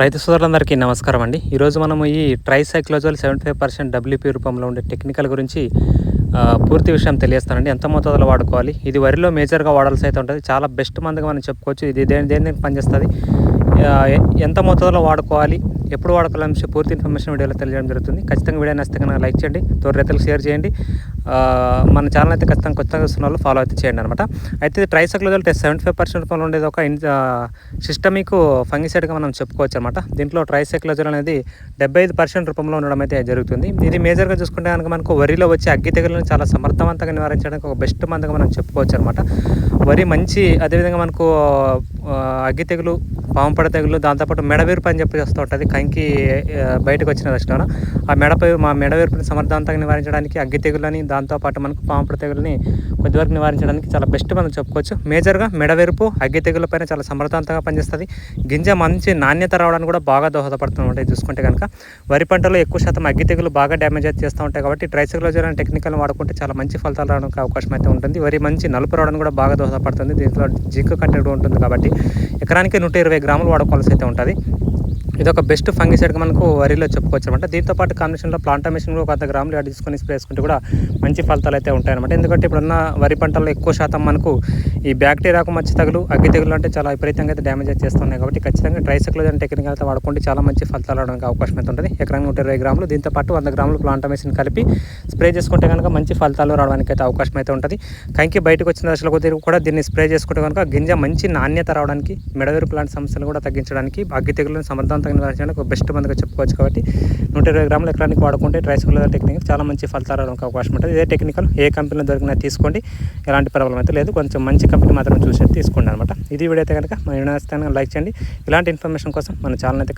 రైతు సోదరులందరికీ నమస్కారం అండి. ఈరోజు మనము ఈ tricyclazole seventy five percent WP రూపంలో ఉండే టెక్నికల్ గురించి పూర్తి విషయం తెలియస్తానండి ఎంత మోతాదులో వాడుకోవాలి? ఇది వరిలో మేజర్గా వాడాల్సి అయితే ఉంటుంది. చాలా బెస్ట్ మందుగా మనం చెప్పుకోవచ్చు. ఇది దేని దేని పనిచేస్తుంది? ఎంత మోతాదులో వాడుకోవాలి ఎప్పుడు వాడుకోవాలని చెప్పి పూర్తి ఇన్ఫర్మేషన్ వీడియోలో తెలియడం జరుగుతుంది. ఖచ్చితంగా వీడియో నచ్చితే లైక్ చేయండి తోటి రైతులకు షేర్ చేయండి. మన ఛానల్ అయితే ఖచ్చితంగా కొత్తగా వస్తున్న వాళ్ళు ఫాలో అయితే చేయండి అనమాట అయితే tricyclazole test seventy five percent రూపంలో ఉండేది ఒక సిస్టమిక్ ఫంగిసైడ్గా మనం చెప్పుకోవచ్చు అనమాట దీంట్లో ట్రైసైక్లోజల్ అనేది డెబ్బై ఐదు పర్సెంట్ రూపంలో ఉండడం అయితే జరుగుతుంది. ఇది మేజర్గా చూసుకుంటే కనుక మనకు వరిలో వచ్చే అగ్గి తెగులను చాలా సమర్థవంతంగా నివారించడానికి ఒక బెస్ట్ మందుగా మనం చెప్పుకోవచ్చు అనమాట వరి మంచి అదేవిధంగా మనకు అగ్గి తెగులు పాముపడ తెగులు దాంతోపాటు మెడవేర్పు అని చెప్పి వస్తూ ఉంటుంది. కంకి బయటకు వచ్చిన లక్షణం ఆ మెడపై మా మెడవేర్పుని సమర్థవంతంగా నివారించడానికి అగ్గి తెగులని దాంతోపాటు మనకు పాముపడ తెగులని కొద్దివరకు నివారించడానికి చాలా బెస్ట్ మనం చెప్పుకోవచ్చు. మేజర్గా మెడవేర్పు అగ్గి తెగుల పైన చాలా సమర్థవంతంగా పనిచేస్తుంది. గింజ మంచి నాణ్యత రావడానికి కూడా బాగా దోహదపడుతూ ఉంటాయి చూసుకుంటే కనుక వరి పంటలో ఎక్కువ శాతం అగ్గి తెగులు బాగా డ్యామేజ్ అయితే చేస్తూ ఉంటాయి కాబట్టి ట్రైసైక్లోజర్ అనే టెక్నికల్ వాడుకుంటే చాలా మంచి ఫలితాలు రావడానికి అవకాశం అయితే ఉంటుంది. వరి మంచి నలుపు రావడానికి కూడా బాగా దోహదపడుతుంది. దీంట్లో జింక్ కంటెంట్ ఉంటుంది కాబట్టి ఎకరానికి నూట ఇరవై గ్రాములు వాడుకోవాల్సి అయితే ఉంటుంది. ఇది ఒక బెస్ట్ ఫంగిసైడ్గా మనకు వరిలో చెప్పుకోవచ్చు అనమాట దీంతో పాటు కాంబినేషన్లో ప్లాంటమేషన్ కూడా ఒక వంద గ్రాములు యాడ్ చేసుకొని స్ప్రే చేసుకుంటే కూడా మంచి ఫలితాలు అయితే ఉంటాయన్నమాట ఎందుకంటే ఇప్పుడున్న వరి పంటల్లో ఎక్కువ శాతం మనకు ఈ బ్యాక్టీరియాకు మచ్చి తగులు అగ్గి తెగులు అంటే చాలా విపరీతంగా అయితే డ్యామేజ్ చేస్తున్నాయి కాబట్టి ఖచ్చితంగా ట్రైసైక్లోజన్ టెక్నిక్ అయితే వాడుకుంటే చాలా మంచి ఫలితాలు రావడానికి అవకాశం అయితే ఉంటుంది. ఎకరానికి నూట ఇరవై గ్రాములు దీంతో పాటు వంద గ్రాములు ప్లాంటమేషన్ కలిపి స్ప్రే చేసుకుంటే కనుక మంచి ఫలితాలు రావడానికి అయితే అవకాశం అయితే ఉంటుంది. కంకి బయటకు వచ్చిన దశలో కొద్దిగా కూడా దీన్ని స్ప్రే చేసుకుంటే కనుక గింజ మంచి నాణ్యత రావడానికి మెడవేరు ప్లాంట్ సమస్యలు కూడా తగ్గించడానికి అగ్గి తెగులను సమర్థవంతంగా నివారించడానికి ఒక బెస్ట్ మందుగా చెప్పుకోవచ్చు కాబట్టి నూట ఇరవై గ్రాములు ఎకరానికి వాడుకుంటే ట్రైసైక్లోజర్ టెక్నిక్ చాలా మంచి ఫలితాలు అవకాశం ఉంటుంది. ఇదే టెక్నికల్ ఏ కంపెనీలో దొరికినా తీసుకోండి. ఎలాంటి ప్రాబ్లం అయితే లేదు. కొంచెం మంచి కంపెనీ మాత్రం చూసి తీసుకోండి అనమాట ఇది వీడియో అయితే కనుక మన యూనివర్సిటీ లైక్ చేయండి. ఇలాంటి ఇన్ఫర్మేషన్ కోసం మన ఛానల్ అయితే